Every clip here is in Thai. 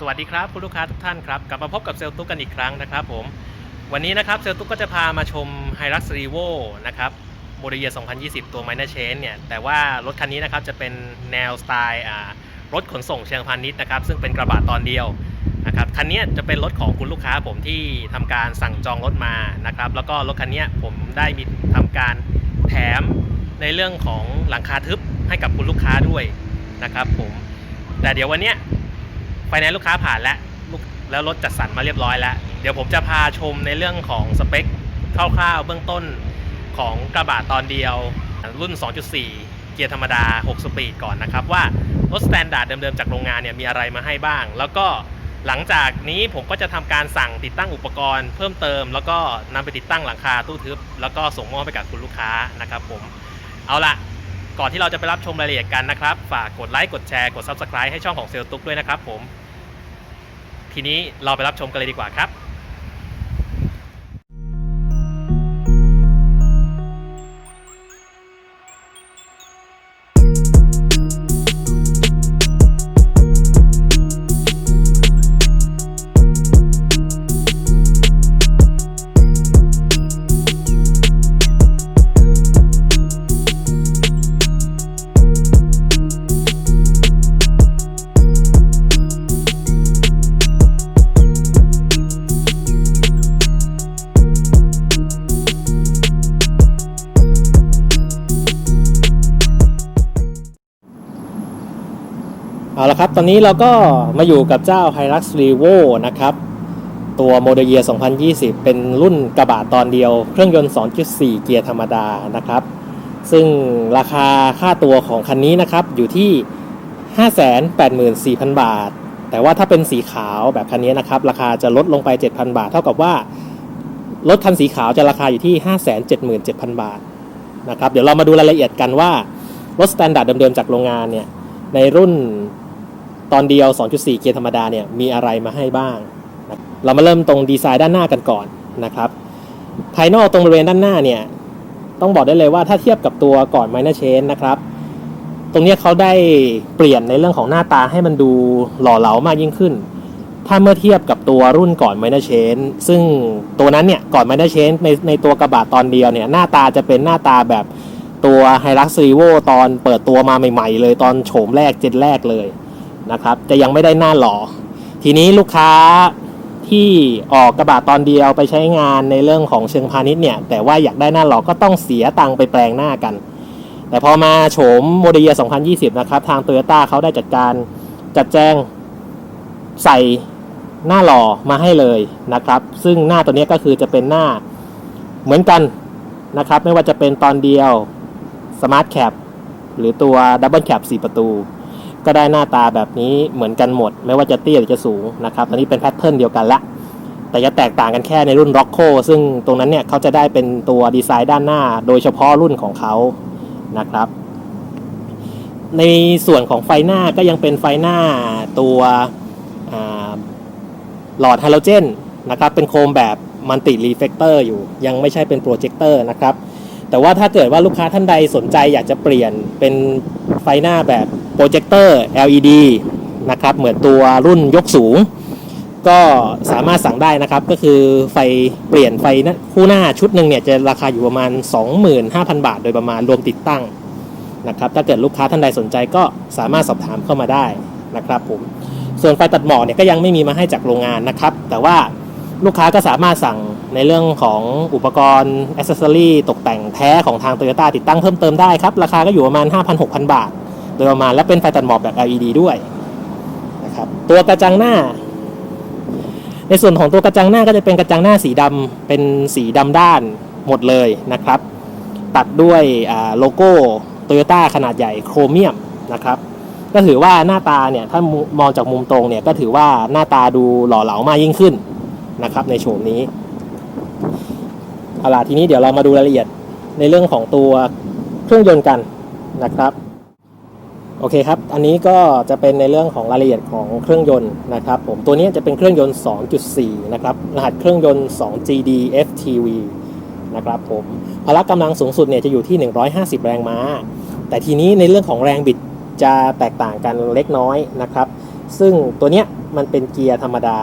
สวัสดีครับคุณลูกค้าทุกท่านครับกลับมาพบกับเซลล์ตุกกันอีกครั้งนะครับผมวันนี้นะครับเซลล์ตุกก็จะพามาชม h i l u x r e v o นะครับโมเดลเย2020 ตัว Minor Change เนี่ยแต่ว่ารถคันนี้นะครับจะเป็นแนวสไตล์รถขนส่งเชิงพาณิชย์นะครับซึ่งเป็นกระบะตอนเดียวนะครับคันนี้จะเป็นรถของคุณลูกค้าผมที่ทำการสั่งจองรถมานะครับแล้วก็รถคันนี้ผมได้มีทำการแถมในเรื่องของหลังคาทึบให้กับคุณลูกค้าด้วยนะครับผมแต่เดี๋ยววันนี้ ไฟแนนซ์ลูกค้าผ่านแล้วแล้วรถจัดสรรมาเรียบร้อยแล้ว เดี๋ยวผมจะพาชมในเรื่องของสเปคคร่าวๆเบื้องต้นของกระบะตอนเดียว รุ่น 2.4 เกียร์ธรรมดา 6 สปีดก่อนนะครับ ว่ารถสแตนดาร์ดเดิมๆจากโรงงานเนี่ยมีอะไรมาให้บ้าง แล้วก็หลังจากนี้ผมก็จะทำการสั่งติดตั้งอุปกรณ์เพิ่มเติม แล้วก็นำไปติดตั้งหลังคาตู้ทึบ แล้วก็ส่งมอบไปกับคุณลูกค้านะครับผมเอาละก่อนที่เราจะไปรับชมรายละเอียดกันนะครับ ฝากกดไลค์กดแชร์กด Subscribe ให้ช่องของเซลตุกด้วยนะครับผม ทีนี้เราไปรับชมกันเลยดีกว่าครับ ละครับ ตอนนี้เราก็มาอยู่กับเจ้า Hilux Revo นะครับ ตัวโมเดลเยีย2020 เป็นรุ่นกระบะตอนเดียว เครื่องยนต์ 2.4 เกียร์ธรรมดานะครับ ซึ่งราคาค่าตัวของคันนี้นะครับ อยู่ที่ 584,000 บาท แต่ว่าถ้าเป็นสีขาวแบบคันนี้นะครับ ราคาจะลดลงไป 7,000 บาท เท่ากับว่ารถคันสีขาวจะราคาอยู่ที่ 577,000 บาทนะครับ เดี๋ยวเรามาดูรายละเอียดกันว่ารถสแตนดาร์ดเดิมๆจากโรงงานเนี่ยในรุ่น ตอนเดียว 2.4 เกียร์ธรรมดาเนี่ยมีอะไรมาให้บ้างนะเรามาเริ่มตรงดีไซน์ด้านหน้ากันก่อนนะครับภายนอกตรงบริเวณด้านหน้าเนี่ยต้องบอกได้เลยว่าถ้าเทียบกับตัวก่อน Minor Change นะครับ ตรงนี้เขาได้เปลี่ยนในเรื่องของหน้าตาให้มันดูหล่อเหลามากยิ่งขึ้น ถ้าเมื่อเทียบกับตัวรุ่นก่อน Minor Change ซึ่งตัวนั้นเนี่ยก่อน Minor Change ในในตัวกระบะตอนเดียวเนี่ยหน้าตาจะเป็นหน้าตาแบบตัว Hilux Revo ตอนเปิดตัวมาใหม่ ๆ เลยตอนโฉมแรกเจนแรกเลย นะครับ จะยังไม่ได้หน้าหล่อ ทีนี้ลูกค้าที่ออกกระบะตอนเดียวไปใช้งานในเรื่องของเชิงพาณิชย์เนี่ย แต่ว่าอยากได้หน้าหล่อก็ต้องเสียตังค์ไปแปลงหน้ากัน แต่พอมาโฉมโมเดลย2020 นะครับ ทางโตโยต้าเขาได้จัดการจัดแจงใส่หน้าหล่อมาให้เลยนะครับ ซึ่งหน้าตัวนี้ก็คือจะเป็นหน้าเหมือนกันนะครับ ไม่ว่าจะเป็นตอนเดียว Smart Cap หรือตัว Double Cap 4ประตู ก็ได้หน้าตาแบบนี้เหมือนกันหมด ไม่ว่าจะเตี้ยหรือจะสูงนะครับอันนี้เป็นแพทเทิร์นเดียวกันละ แต่จะแตกต่างกันแค่ในรุ่น Rocco ซึ่งตรงนั้นเนี่ยเขาจะได้เป็นตัวดีไซน์ด้านหน้า โดยเฉพาะรุ่นของเขานะครับ ในส่วนของไฟหน้าก็ยังเป็นไฟหน้าตัวหลอดไฮโลเจนนะครับเป็นโคมแบบมัลติรีเฟกเตอร์อยู่ยังไม่ใช่เป็นโปรเจคเตอร์นะครับ แต่ว่าถ้าเกิดว่าลูกค้าท่านใดสนใจอยากจะเปลี่ยนเป็นไฟหน้าแบบโปรเจคเตอร์ LED นะครับเหมือนตัวรุ่นยกสูง ก็สามารถสั่งได้นะครับ ก็คือไฟเปลี่ยนไฟคู่หน้าชุดหนึ่งเนี่ยจะราคาอยู่ประมาณ 25,000 บาท โดยประมาณรวมติดตั้งนะครับถ้าเกิดลูกค้าท่านใดสนใจก็สามารถสอบถามเข้ามาได้นะครับผมส่วนไฟตัดหมอกเนี่ยก็ยังไม่มีมาให้จากโรงงานนะครับ แต่ว่าลูกค้าก็สามารถสั่ง ในเรื่องของอุปกรณ์อ c เซ s ซอรี่ตกแต่งแท้ของทาง Toyota ติดตั้งเพิ่มเติมได้ครับ ราคาก็อยู่ประมาณ 5,000-6,000 บาท โดยประมาณและเป็นไฟตัดหมอกแบบ LED ด้วยนะครับตัวกระจังหน้า ในส่วนของตัวกระจังหน้าก็จะเป็นกระจังหน้าสีดำเป็นสีดำด้านหมดเลยนะครับ ตัดด้วยโลโก้โตโยต้าขนาดใหญ่โครเมียมนะครับก็ถือว่าหน้าตาเนี่ยถ้ามองจากมุมตรงเนี่ยก็ถือว่าหน้าตาดูหล่อเหลามากยิ่งขึ้นนะครับในโฉมนี้ เอาล่ะทีนี้เดี๋ยวเรามาดูรายละเอียดในเรื่องของตัวเครื่องยนต์กันนะครับโอเคครับ อันนี้ก็จะเป็นในเรื่องของรายละเอียดของเครื่องยนต์นะครับผม ตัวนี้จะเป็นเครื่องยนต์ 2.4 นะครับ รหัสเครื่องยนต์ 2GD FTV นะครับผม พละกำลังสูงสุดเนี่ยจะอยู่ที่ 150 แรงม้า แต่ทีนี้ในเรื่องของแรงบิดจะแตกต่างกันเล็กน้อยนะครับ ซึ่งตัวเนี้ยมันเป็นเกียร์ธรรมดา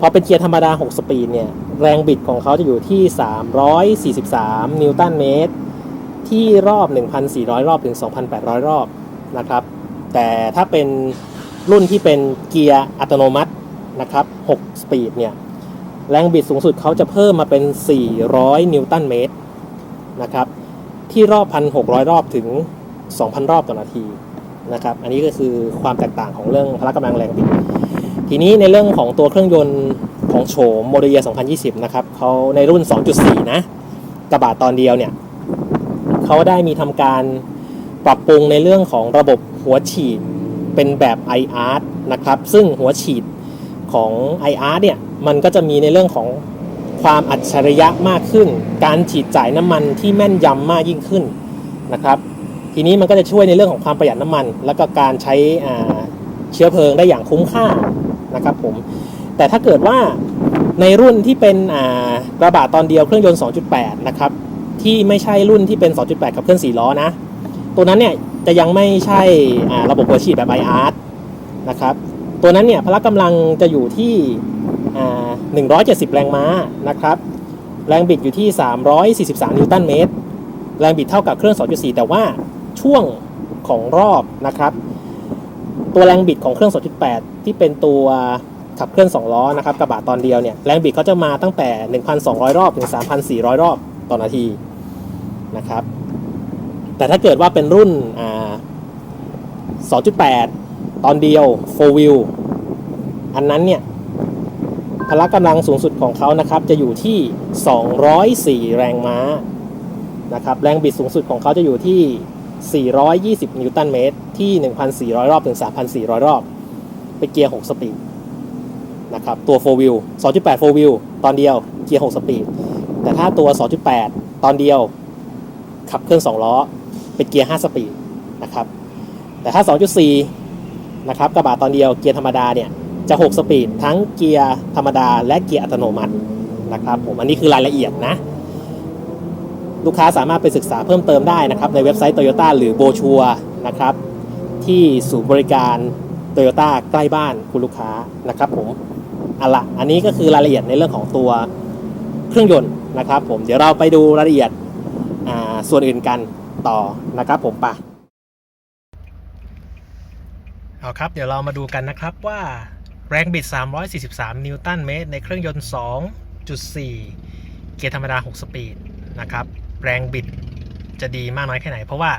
พอเป็นเกียร์ธรรมดา 6 สปีดเนี่ย แรงบิดของเขาจะอยู่ที่ 343 นิวตันเมตร ที่รอบ 1,400 รอบถึง 2,800 รอบนะครับ แต่ถ้าเป็นรุ่นที่เป็นเกียร์อัตโนมัตินะครับ 6 สปีดเนี่ย แรงบิดสูงสุดเขาจะเพิ่มมาเป็น 400 นิวตันเมตรนะครับ ที่รอบ 1,600 รอบถึง 2,000 รอบต่อนาทีนะครับ อันนี้ก็คือความแตกต่างของเรื่องพละกำลังแรงบิด ทีนี้ในเรื่องของตัวเครื่องยนต์ของโฉมโมเดลเยีย2020 นะครับเขาในรุ่น 2.4 นะ กระบะตอนเดียวเนี่ยเขาได้มีทำการปรับปรุงในเรื่องของระบบหัวฉีดเป็นแบบ IR นะครับ ซึ่งหัวฉีดของ IR เนี่ยมันก็จะมีในเรื่องของความอัจฉริยะมากขึ้น การฉีดจ่ายน้ำมันที่แม่นยำมากยิ่งขึ้นนะครับ ทีนี้มันก็จะช่วยในเรื่องของความประหยัดน้ำมัน แล้วก็การใช้เชื้อเพลิงได้อย่างคุ้มค่า นะครับผมแต่ถ้าเกิดว่าในรุ่นที่เป็นอ่ากระบะตอนเดียวเครื่องยนต์ 2.8 นะครับ ที่ไม่ใช่รุ่นที่เป็น 2.8 กับเครื่อง4ล้อนะ ตัวนั้นเนี่ยจะยังไม่ใช่อ่าระบบหัวฉีดแบบ IR นะครับ ตัวนั้นเนี่ยพละกำลังจะอยู่ที่อ่า170 แรงม้านะครับ แรงบิดอยู่ที่ 343 นิวตันเมตร แรงบิดเท่ากับเครื่อง 2.4 แต่ว่าช่วงของรอบนะครับ ตัวแรงบิดของเครื่อง2.8 ที่เป็นตัวขับเคลื่อน 2 ล้อนะครับกระบะตอนเดียวเนี่ยแรงบิดเขาจะมาตั้งแต่ 1,200 รอบถึง 3,400 รอบต่อนาทีนะครับ แต่ถ้าเกิดว่าเป็นรุ่นอ่า2.8 ตอนเดียว 4 wheel อันนั้นเนี่ยพละกำลังสูงสุดของเขานะครับจะอยู่ที่ 204 แรงม้านะครับแรงบิดสูงสุดของเขาจะอยู่ที่ 420 นิวตันเมตร ที่ 1,400 รอบถึง 3,400 รอบ เป็นเกียร์ 6 สปีดนะครับ ตัว 4 wheel 2.8 4 wheel ตอนเดียวเกียร์ 6 สปีด แต่ถ้าตัว 2.8 ตอนเดียว ขับเครื่อง 2 ล้อ เป็นเกียร์ 5 สปีดนะครับ แต่ถ้า 2.4 นะครับ กระบะตอนเดียวเกียร์ธรรมดาเนี่ย จะ 6 สปีด ทั้งเกียร์ธรรมดาและเกียร์อัตโนมัตินะครับผม อันนี้คือรายละเอียดนะ ลูกค้าสามารถไปศึกษาเพิ่มเติมได้นะครับ ในเว็บไซต์ Toyota หรือโบชัวนะครับ ที่ศูนย์บริการ Toyota ใกล้บ้านคุณลูกค้านะครับผมอาละอันนี้ก็คือรายละเอียดในเรื่องของตัวเครื่องยนต์นะครับ ผมเดี๋ยวเราไปดูรายละเอียดส่วนอื่นกันต่อนะครับ ผมปะเอาครับ เดี๋ยวเรามาดูกันนะครับว่าแรงบิด 343 นิวตันเมตรในเครื่องยนต์ 2.4 เกียร์ธรรมดา 6 สปีดนะครับ แรงบิดจะดีมากน้อยแค่ไหน เพราะว่า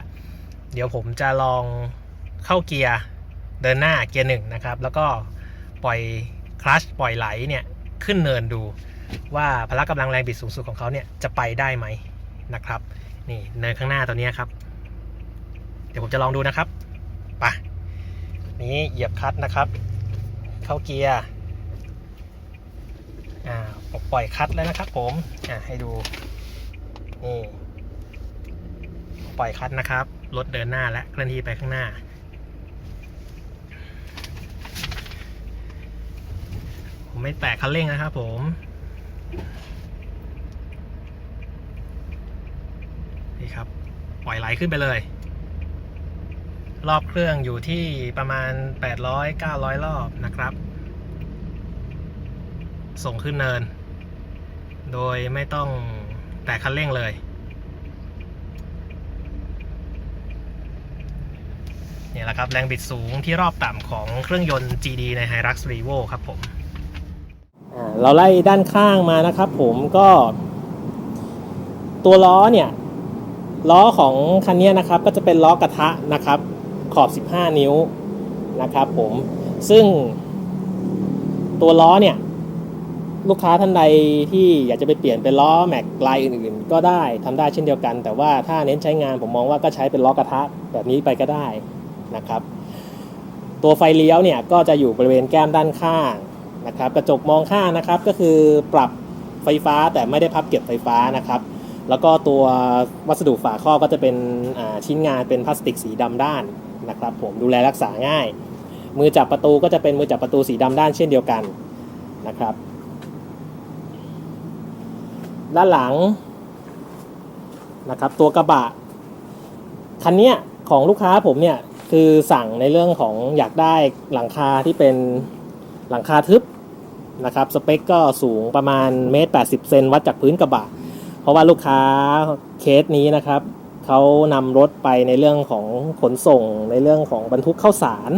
เดี๋ยวผมจะลองเข้าเกียร์เดินหน้าเกียร์หนึ่งนะครับ แล้วก็ปล่อยคลัชปล่อยไหลเนี่ยขึ้นเนินดูว่าพละกำลังแรงบิดสูงสุดของเขาเนี่ยจะไปได้ไหมนะครับ นี่เนินข้างหน้าตัวนี้ครับ เดี๋ยวผมจะลองดูนะครับไปนี้เหยียบคลัชนะครับ เข้าเกียร์อ่าปล่อยคลัชแล้วนะครับ ผมอ่าให้ดู นี่ปล่อยคลัตช์นะครับ รถเดินหน้าและเคลื่อนที่ไปข้างหน้า ผมไม่แตะคันเร่งนะครับผมนี่ครับ ปล่อยไหลขึ้นไปเลย รอบเครื่องอยู่ที่ประมาณ 800-900 รอบนะครับ ส่งขึ้นเนิน โดยไม่ต้อง แตะคันเร่งเลย นี่แหละครับ แรงบิดสูงที่รอบต่ำของเครื่องยนต์ GD ใน Hilux Revo ครับผม เราไล่ด้านข้างมานะครับผมก็ ตัวล้อเนี่ย ล้อของคันนี้นะครับ ก็จะเป็นล้อกระทะนะครับ ขอบ 15 นิ้วนะครับผม ซึ่งตัวล้อเนี่ย ลูกค้าท่านใดที่อยากจะไปเปลี่ยนเป็นล้อแม็กลายอื่นๆ ก็ได้ทำได้เช่นเดียวกัน แต่ว่าถ้าเน้นใช้งานผมมองว่าก็ใช้เป็นล้อกระทะแบบนี้ไปก็ได้นะครับ ตัวไฟเลี้ยวเนี่ยก็จะอยู่บริเวณแก้มด้านข้างนะครับ กระจกมองข้างนะครับก็คือปรับไฟฟ้าแต่ไม่ได้พับเก็บไฟฟ้านะครับ แล้วก็ตัววัสดุฝาครอบก็จะเป็นชิ้นงานเป็นพลาสติกสีดำด้านนะครับ ผมดูแลรักษาง่าย มือจับประตูก็จะเป็นมือจับประตูสีดำด้านเช่นเดียวกันนะครับ ด้านหลังนะครับ ตัวกระบะคันเนี้ยของลูกค้าผมเนี่ยคือสั่งในเรื่องของอยากได้หลังคาที่เป็นหลังคาทึบนะครับสเปคก็สูงประมาณเมตรแปดสิบเซนวัดจากพื้นกระบะ เพราะว่าลูกค้าเคสนี้นะครับเขานำรถไปในเรื่องของขนส่งในเรื่องของบรรทุกข้าวสาร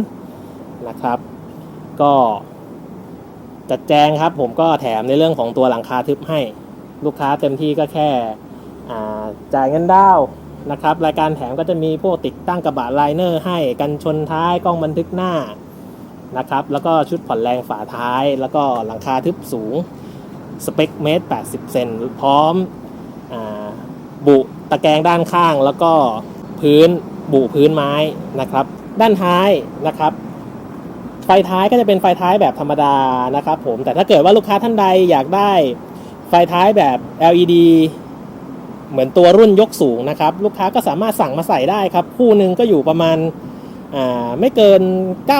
นะครับ ก็จัดแจงครับผมก็แถมในเรื่องของตัวหลังคาทึบให้ ลูกค้าเต็มที่ก็แค่จ่ายเงินดาวนะครับรายการแถมก็จะมีพวกติดตั้งกระบะไลเนอร์ให้กันชนท้ายกล้องบันทึกหน้านะครับแล้วก็ชุดผ่อนแรงฝาท้าย แล้วก็หลังคาทึบสูงสเปคเมตร 80 เซนพร้อมอบุตะแกรงด้านข้าง แล้วก็พื้นบุพื้นไม้นะครับ ด้านท้ายนะครับ ไฟท้ายก็จะเป็นไฟท้ายแบบธรรมดานะครับผมแต่ถ้าเกิดว่าลูกค้าท่านใดอยากได้ ไฟท้ายแบบ LED เหมือนตัวรุ่นยกสูงนะครับ ลูกค้าก็สามารถสั่งมาใส่ได้ครับ คู่หนึ่งก็อยู่ประมาณาไม่เกิน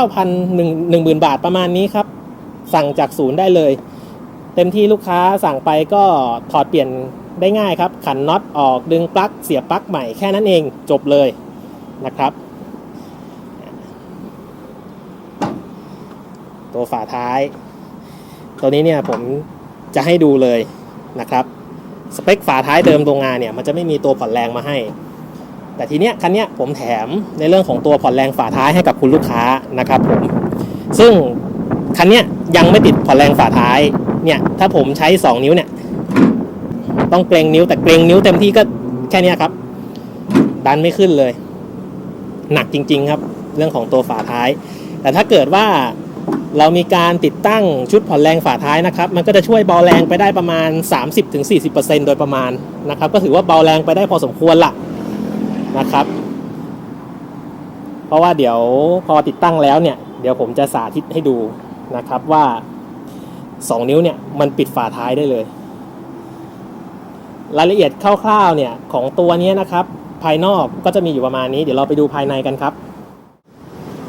9,000 1 10,000 บาทประมาณนี้ครับ สั่งจากศูนย์ได้เลย เต็มที่ลูกค้าสั่งไปก็ถอดเปลี่ยนได้ง่ายครับ ขันน็อตออกดึงปลั๊กเสียบปลั๊กใหม่แค่นั้นเองจบเลยนะครับ ตัวฝาท้าย ตัวนี้เนี่ยผมจะให้ดูเลย นะครับสเปคฝาท้ายเดิมโรงงานเนี่ยมันจะไม่มีตัวผ่อนแรงมาให้ แต่ทีเนี้ยคันเนี้ยผมแถมในเรื่องของตัวผ่อนแรงฝาท้ายให้กับคุณลูกค้านะครับผมซึ่งคันเนี้ยยังไม่ติดผ่อนแรงฝาท้ายเนี่ยถ้าผมใช้ 2 นิ้วเนี่ยต้องเกรงนิ้วแต่เกรงนิ้วเต็มที่ก็แค่นี้ครับ ดันไม่ขึ้นเลย หนักจริง ๆ ครับ เรื่องของตัวฝาท้าย แต่ถ้าเกิดว่า เรามีการติดตั้งชุดผ่อนแรงฝาท้ายนะครับมันก็จะช่วยเบาแรงไปได้ประมาณ 30-40%โดยประมาณนะครับก็ถือว่าเบาแรงไปได้พอสมควรละนะครับ เพราะว่าเดี๋ยวพอติดตั้งแล้วเนี่ยเดี๋ยวผมจะสาธิตให้ดูนะครับว่า 2 นิ้วเนี่ยมันปิดฝาท้ายได้เลย รายละเอียดคร่าวๆเนี่ยของตัวนี้นะครับ ภายนอกก็จะมีอยู่ประมาณนี้ เดี๋ยวเราไปดูภายในกันครับ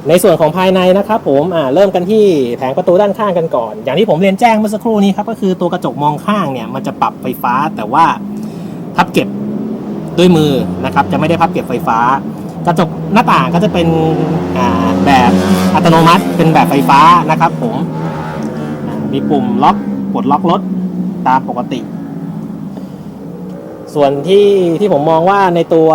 ในส่วนของภายในนะครับผมอ่าเริ่มกันที่แผงประตูด้านข้างกันก่อน อย่างที่ผมเรียนแจ้งเมื่อสักครู่นี้ครับก็คือตัวกระจกมองข้างเนี่ยมันจะปรับไฟฟ้าแต่ว่าพับเก็บด้วยมือนะครับจะไม่ได้พับเก็บไฟฟ้า กระจกหน้าต่างก็จะเป็นอ่าแบบอัตโนมัติเป็นแบบไฟฟ้านะครับผมมีปุ่มล็อกปลดล็อกรถตามปกติ ส่วนที่ที่ผมมองว่าในตัว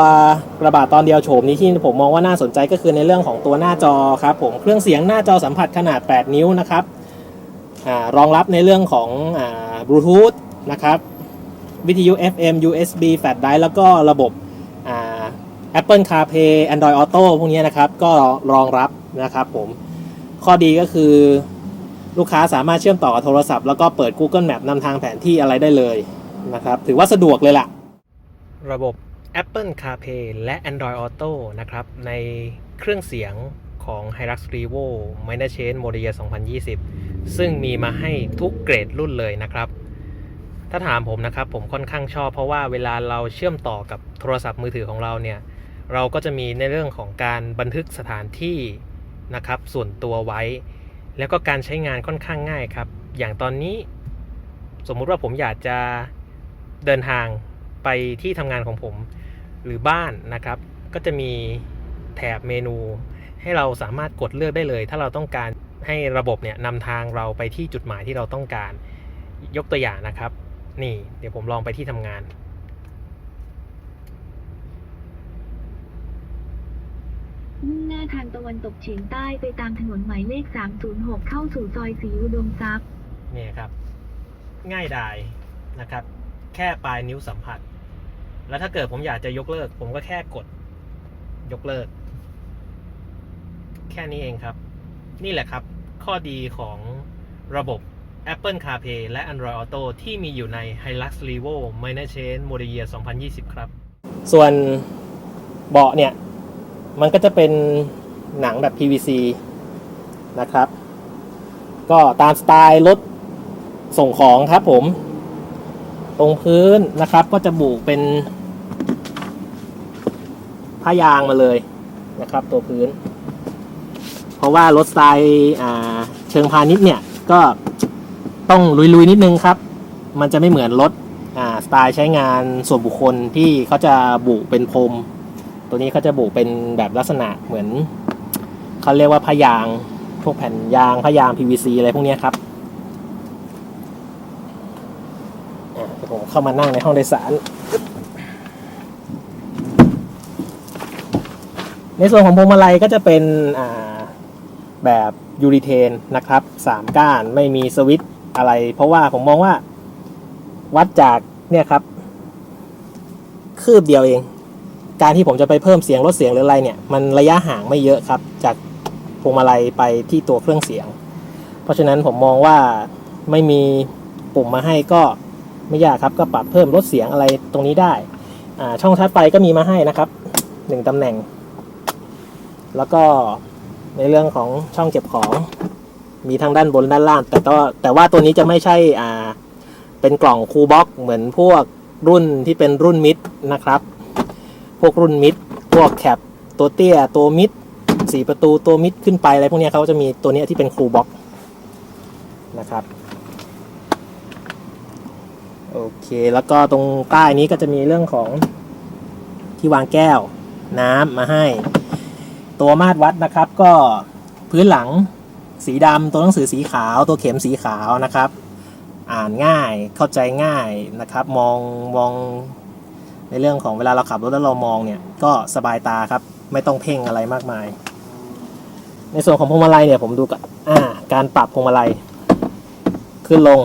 กระบะตอนเดียวโฉมนี้ที่ผมมองว่าน่าสนใจก็คือในเรื่องของตัวหน้าจอครับผมเครื่องเสียงหน้าจอสัมผัสขนาด 8 นิ้วนะครับอรองรับในเรื่องของบลูทูธนะครับวิทยุ FM USB Flash Drive แล้วก็ระบบ Apple CarPlay Android Auto พวกนี้นะครับ ก็รองรับนะครับผม ข้อดีก็คือลูกค้าสามารถเชื่อมต่อกับโทรศัพท์แล้วก็เปิด Google Map นำทางแผนที่อะไรได้เลยนะครับ ถือว่าสะดวกเลยล่ะ ระบบ Apple CarPlay และ Android Auto นะครับ ในเครื่องเสียงของ Hilux Revo Minor Change Model Year 2020 ซึ่งมีมาให้ทุกเกรดรุ่นเลยนะครับ ถ้าถามผมนะครับ ผมค่อนข้างชอบเพราะว่าเวลาเราเชื่อมต่อกับโทรศัพท์มือถือของเราเนี่ย เราก็จะมีในเรื่องของการบันทึกสถานที่นะครับ ส่วนตัวไว้ แล้วก็การใช้งานค่อนข้างง่ายครับ อย่างตอนนี้ สมมุติว่าผมอยากจะเดินทาง ไปที่ทำงานของผมหรือบ้านนะครับ ก็จะมีแถบเมนู ให้เราสามารถกดเลือกได้เลย ถ้าเราต้องการให้ระบบเนี่ยนำทางเราไปที่จุดหมายที่เราต้องการยกตัวอย่างนะครับ นี่เดี๋ยวผมลองไปที่ทำงาน มุ่งหน้าทางตะวันตกเฉียงใต้ไปตามถนนหมายเลข 306 เข้าสู่ซอยสีอุดมทรัพย์เนี่ยครับ ง่ายดายนะครับ แค่ปลายนิ้วสัมผัส แล้วถ้าเกิดผมอยากจะยกเลิก ผมก็แค่กด ยกเลิก แค่นี้เองครับ นี่แหละครับ ข้อดีของระบบ Apple CarPlay และ Android Auto ที่มีอยู่ใน Hilux Revo Minor Change Model Year 2020 ครับ ส่วนเบาะเนี่ย มันก็จะเป็นหนังแบบ PVC นะครับ ก็ตามสไตล์รถส่งของครับผม ตรงพื้นนะครับก็จะบุเป็น ผ้ายางมาเลยนะครับ ตัวพื้น เพราะว่ารถสไตล์เชิงพาณิชย์เนี่ยก็ต้องลุยๆนิดนึงครับ มันจะไม่เหมือนรถสไตล์ใช้งานส่วนบุคคลที่เขาจะบุเป็นพรม ตัวนี้เขาจะบุเป็นแบบลักษณะเหมือนเขาเรียกว่าผ้ายาง พวกแผ่นยางผ้ายาง PVC อะไรพวกนี้ครับอะเดี๋ยวผมเข้ามานั่งในห้องโดยสาร ในส่วนของพวงมาลัยก็จะเป็นแบบยูริเทนนะครับสามก้านไม่มีสวิตอะไร เพราะว่าผมมองว่าวัดจากเนี่ยครับ คืบเดียวเอง การที่ผมจะไปเพิ่มเสียงลดเสียงหรืออะไรเนี่ย มันระยะห่างไม่เยอะครับ จากพวงมาลัยไปที่ตัวเครื่องเสียง เพราะฉะนั้นผมมองว่าไม่มีปุ่มมาให้ก็ไม่ยากครับ ก็ปรับเพิ่มลดเสียงอะไรตรงนี้ได้ ช่องชาร์จไฟก็มีมาให้นะครับหนึ่งตำแหน่ง แล้วก็ในเรื่องของช่องเก็บของ มีทั้งด้านบนด้านล่าง แต่ก็แต่ว่าตัวนี้จะไม่ใช่อ่าเป็นกล่องคูลบ็อกเหมือนพวกรุ่นที่เป็นรุ่นมิดนะครับ พวกรุ่นมิดพวกแคปตัวเตี้ยตัวมิดสีประตูตัวมิดขึ้นไปอะไรพวกนี้เขาจะมีตัวนี้ที่เป็นคูลบ็อกนะครับโอเค แล้วก็ตรงใต้นี้ก็จะมีเรื่องของที่วางแก้วน้ำมาให้ ตัวมาตรวัดนะครับ ก็พื้นหลังสีดำตัวหนังสือสีขาว ตัวเข็มสีขาวนะครับ อ่านง่ายเข้าใจง่ายนะครับ มองมองในเรื่องของเวลาเราขับรถแล้วเรามองเนี่ยก็สบายตาครับ ไม่ต้องเพ่งอะไรมากมาย ในส่วนของพวงมาลัยเนี่ยผมดูกับอ่าการปรับพวงมาลัย ขึ้นลง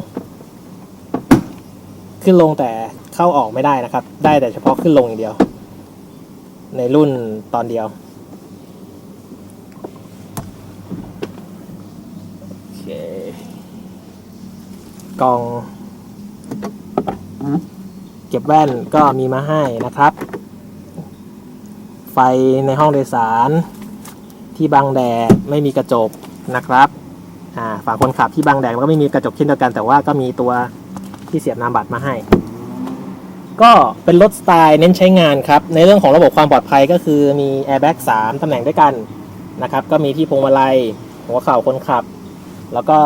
ขึ้นลงแต่เข้าออกไม่ได้นะครับ ได้แต่เฉพาะขึ้นลงอย่างเดียว ในรุ่นตอนเดียว โอเค กล่อง เก็บแว่นก็มีมาให้นะครับ ไฟในห้องโดยสารที่บังแดดไม่มีกระจกนะครับอ่าฝั่งคนขับที่บังแดดมันก็ไม่มีกระจกเช่นเดียวกันแต่ว่าก็มีตัวที่เสียบนามบัตรมาให้ ก็เป็นรถสไตล์เน้นใช้งานครับ ในเรื่องของระบบความปลอดภัยก็คือมีแอร์แบ็ก3ตำแหน่งด้วยกันนะครับ ก็มีที่พวงมาลัยหัวเข่าคนขับ แล้วก็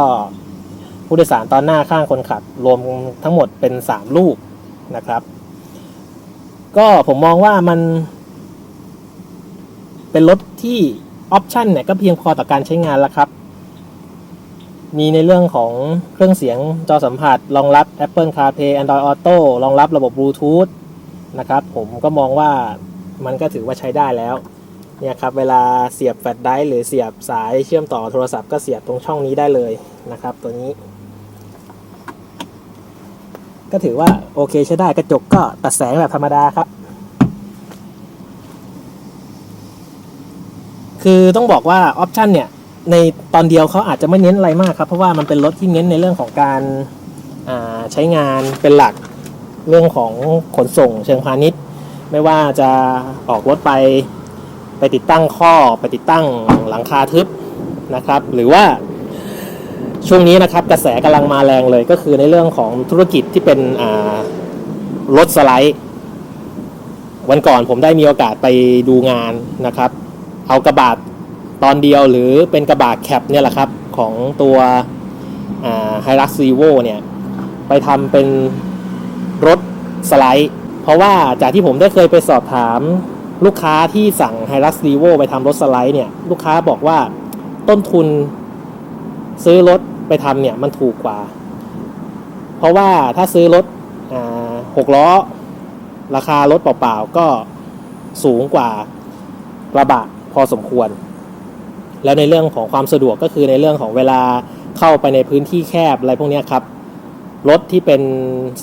ผู้โดยสารตอนหน้าข้างคนขับ รวมทั้งหมดเป็น 3 ลูกนะครับ ก็ผมมองว่ามัน เป็นรถที่ออปชันเนี่ยก็เพียงพอต่อการใช้งานแล้วครับ มีในเรื่องของเครื่องเสียงจอสัมผัส รองรับ Apple CarPlay Android Auto รองรับระบบ Bluetooth นะครับ ผมก็มองว่ามันก็ถือว่าใช้ได้แล้วเนี่ยครับเวลาเสียบแฟลชไดรฟ์หรือเสียบสายเชื่อมต่อโทรศัพท์ก็เสียบตรงช่องนี้ได้เลยนะครับ ตัวนี้ ก็ถือว่าโอเคใช้ได้กระจกก็ตัดแสงแบบธรรมดาครับ คือต้องบอกว่าออปชันเนี่ยในตอนเดียวเขาอาจจะไม่เน้นอะไรมากครับ เพราะว่ามันเป็นรถที่เน้นในเรื่องของการาใช้งานเป็นหลักเรื่องของขนส่งเชิงพาณิชย์ ไม่ว่าจะออกรถไปไปติดตั้งข้อไปติดตั้งหลังคาทึบนะครับ หรือว่า ช่วงนี้นะครับกระแสกำลังมาแรงเลยก็คือในเรื่องของธุรกิจที่เป็นรถสไลด์ วันก่อนผมได้มีโอกาสไปดูงานนะครับ เอากระบะตอนเดียวหรือเป็นกระบะแคปเนี่ยแหละครับ ของตัวไฮรักซีโวเนี่ย ไปทำเป็นรถสไลด์ เพราะว่าจากที่ผมได้เคยไปสอบถามลูกค้าที่สั่งไฮรักซีโวไปทำรถสไลด์เนี่ย ลูกค้าบอกว่าต้นทุนซื้อรถ ไปทำเนี่ยมันถูกกว่า เพราะว่าถ้าซื้อรถหกล้อ ราคารถเปล่าๆก็สูงกว่ากระบะพอสมควร แล้วในเรื่องของความสะดวกก็คือในเรื่องของเวลาเข้าไปในพื้นที่แคบอะไรพวกนี้ครับรถที่เป็น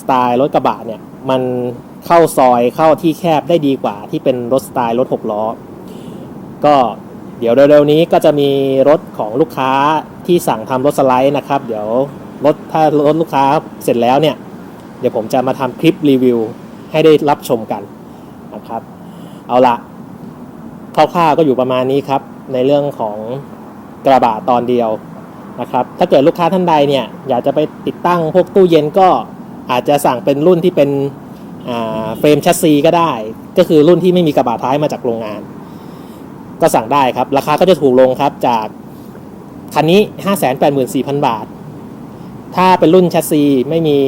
สไตล์รถกระบะเนี่ยมันเข้าซอยเข้าที่แคบได้ดีกว่า ที่เป็นรถสไตล์รถหกล้อ ก็เดี๋ยวเร็วๆนี้ก็จะมีรถของลูกค้า ที่สั่งทำรถสไลด์นะครับ เดี๋ยวรถถ้ารถลูกค้าเสร็จแล้วเนี่ย เดี๋ยวผมจะมาทำคลิปรีวิวให้ได้รับชมกันนะครับ เอาละคร่าวๆก็อยู่ประมาณนี้ครับ ในเรื่องของกระบะตอนเดียวนะครับ ถ้าเกิดลูกค้าท่านใดเนี่ยอยากจะไปติดตั้งพวกตู้เย็นก็อาจจะสั่งเป็นรุ่นที่เป็นเฟรมแชสซีก็ได้ ก็คือรุ่นที่ไม่มีกระบะท้ายมาจากโรงงาน ก็สั่งได้ครับ ราคาก็จะถูกลงครับจาก คันนี้ 584,000 บาท ถ้าเป็นรุ่นแชสซีไม่มี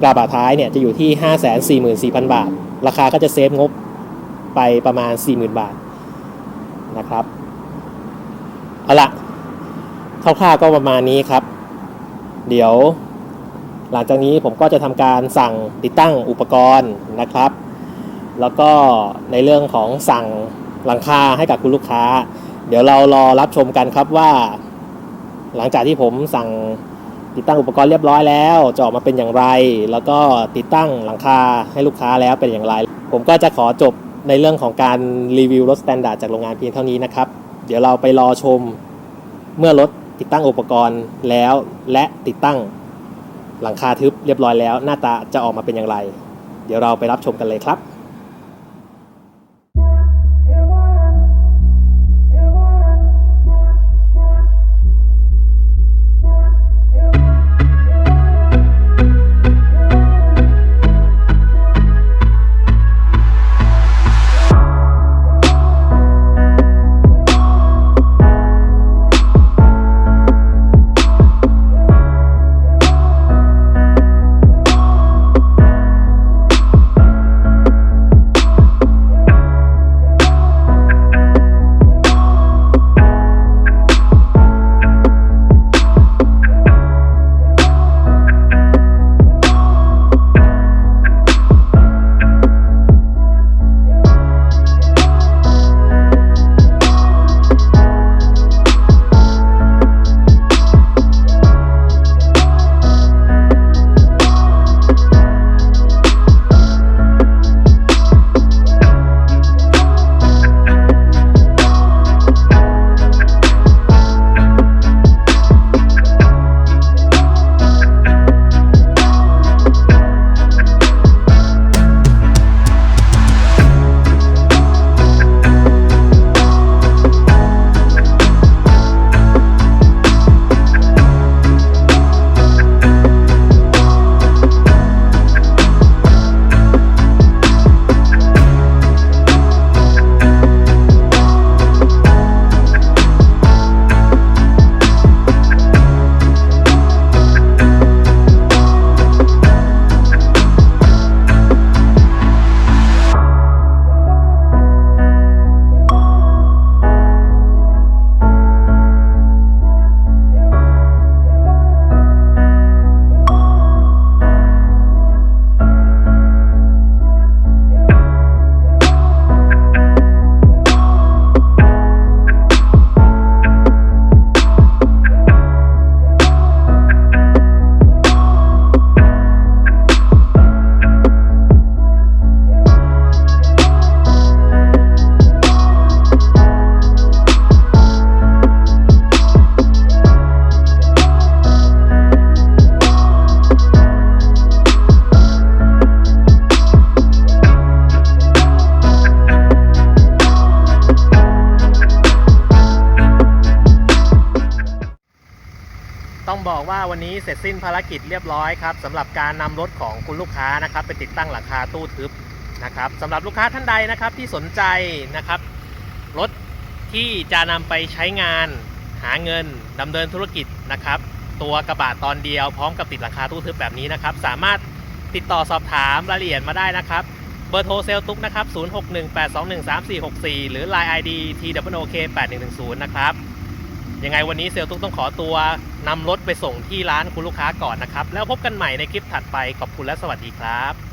กระบะท้ายเนี่ยจะอยู่ที่ 544,000 บาท ราคาก็จะเซฟงบไปประมาณ 40,000 บาทนะครับ เอาละคร่าวๆก็ประมาณนี้ครับ เดี๋ยว หลังจากนี้ผมก็จะทำการสั่งติดตั้งอุปกรณ์นะครับ แล้วก็ในเรื่องของสั่งหลังคาให้กับคุณลูกค้า เดี๋ยวเรารอรับชมกันครับว่า หลังจากที่ผมสั่งติดตั้งอุปกรณ์เรียบร้อยแล้วจะออกมาเป็นอย่างไร แล้วก็ติดตั้งหลังคาให้ลูกค้าแล้วเป็นอย่างไร ผมก็จะขอจบในเรื่องของการรีวิวรถสแตนดาร์ดจากโรงงานเพียงเท่านี้นะครับ เดี๋ยวเราไปรอชมเมื่อรถติดตั้งอุปกรณ์แล้ว และติดตั้งหลังคาทึบเรียบร้อยแล้ว หน้าตาจะออกมาเป็นอย่างไร เดี๋ยวเราไปรับชมกันเลยครับ เสร็จสิ้นภารกิจเรียบร้อยครับสำหรับการนำรถของคุณลูกค้านะครับ ไปติดตั้งหลังคาตู้ทึบนะครับสำหรับลูกค้าท่านใดนะครับที่สนใจนะครับรถที่จะนำไปใช้งานหาเงินดำเนินธุรกิจนะครับ ตัวกระบะตอนเดียวพร้อมกับติดหลังคาตู้ทึบแบบนี้นะครับ สามารถติดต่อสอบถามรายละเอียดมาได้นะครับเบอร์โทรเซลล์ตุ๊กนะครับ 0618213464 หรือ Line ID TWOK8110 นะครับ ยังไงวันนี้เซลตุ๊กต้องขอตัวนำรถไปส่งที่ร้านคุณลูกค้าก่อนนะครับ แล้วพบกันใหม่ในคลิปถัดไปขอบคุณและสวัสดีครับ